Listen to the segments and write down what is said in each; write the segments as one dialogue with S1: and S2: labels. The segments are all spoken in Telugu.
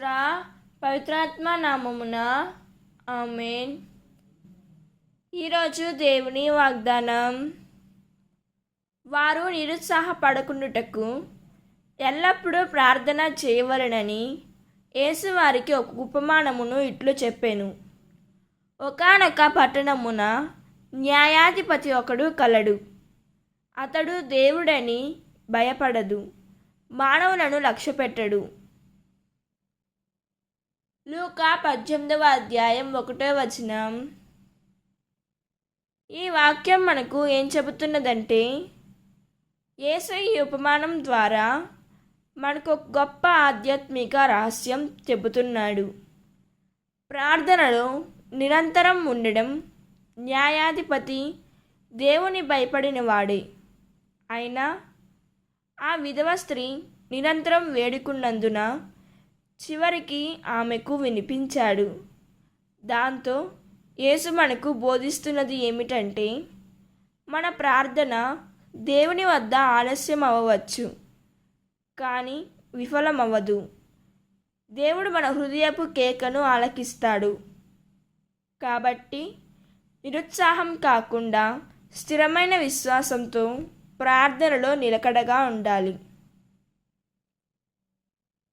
S1: పుత్ర పవిత్రాత్మ నామమున. ఆమెన్. ఈరోజు దేవుని వాగ్దానం. వారు నిరుత్సాహపడకుండుటకు ఎల్లప్పుడూ ప్రార్థన చేయవలనని యేసువారికి ఒక ఉపమానమును ఇట్లు చెప్పాను. ఒకానొక పట్టణమున న్యాయాధిపతి ఒకడు కలడు. అతడు దేవుడని భయపడదు. మానవులను లక్ష్యపెట్టడు. లూకా పద్దెనిమిదవ అధ్యాయం ఒకటో వచనం. ఈ వాక్యం మనకు ఏం చెబుతున్నదంటే యేసు ఈ ఉపమానం ద్వారా మనకు ఒక గొప్ప ఆధ్యాత్మిక రహస్యం చెబుతున్నాడు. ప్రార్థనలో నిరంతరం ఉండడం న్యాయాధిపతి దేవుని భయపడిన వాడే. అయినా ఆ విధవ స్త్రీ నిరంతరం వేడుకున్నందున చివరికి ఆమెకు వినిపించాడు. దాంతో యేసు మనకు బోధిస్తున్నది ఏమిటంటే మన ప్రార్థన దేవుని వద్ద ఆలస్యం అవ్వవచ్చు కానీ విఫలమవ్వదు. దేవుడు మన హృదయపు కేకను ఆలకిస్తాడు. కాబట్టి నిరుత్సాహం కాకుండా స్థిరమైన విశ్వాసంతో ప్రార్థనలో నిలకడగా ఉండాలి.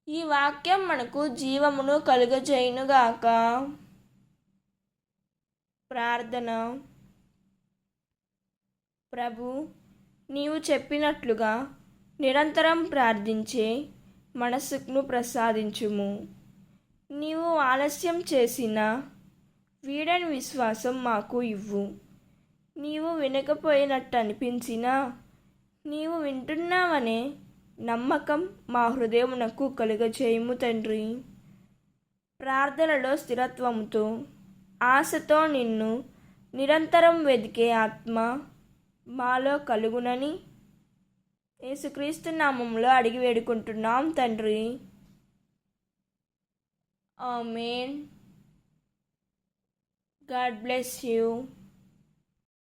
S1: ఈ వాక్యం మనకు జీవమును కలుగజేయునుగాక. ప్రార్థన. ప్రభు నీవు చెప్పినట్లుగా నిరంతరం ప్రార్థించే మనసును ప్రసాదించుము. నీవు ఆలస్యం చేసిన వీడని విశ్వాసం మాకు ఇవ్వు. నీవు వినకపోయినట్టు అనిపించినా నీవు వింటున్నావనే నమ్మకం మా హృదయమునకు కలుగజేయము తండ్రి. ప్రార్థనలో స్థిరత్వముతో ఆశతో నిన్ను నిరంతరం వెదికే ఆత్మ మాలో కలుగునని యేసుక్రీస్తు నామంలో అడిగి వేడుకుంటున్నాం తండ్రి. ఆమెన్. God bless you.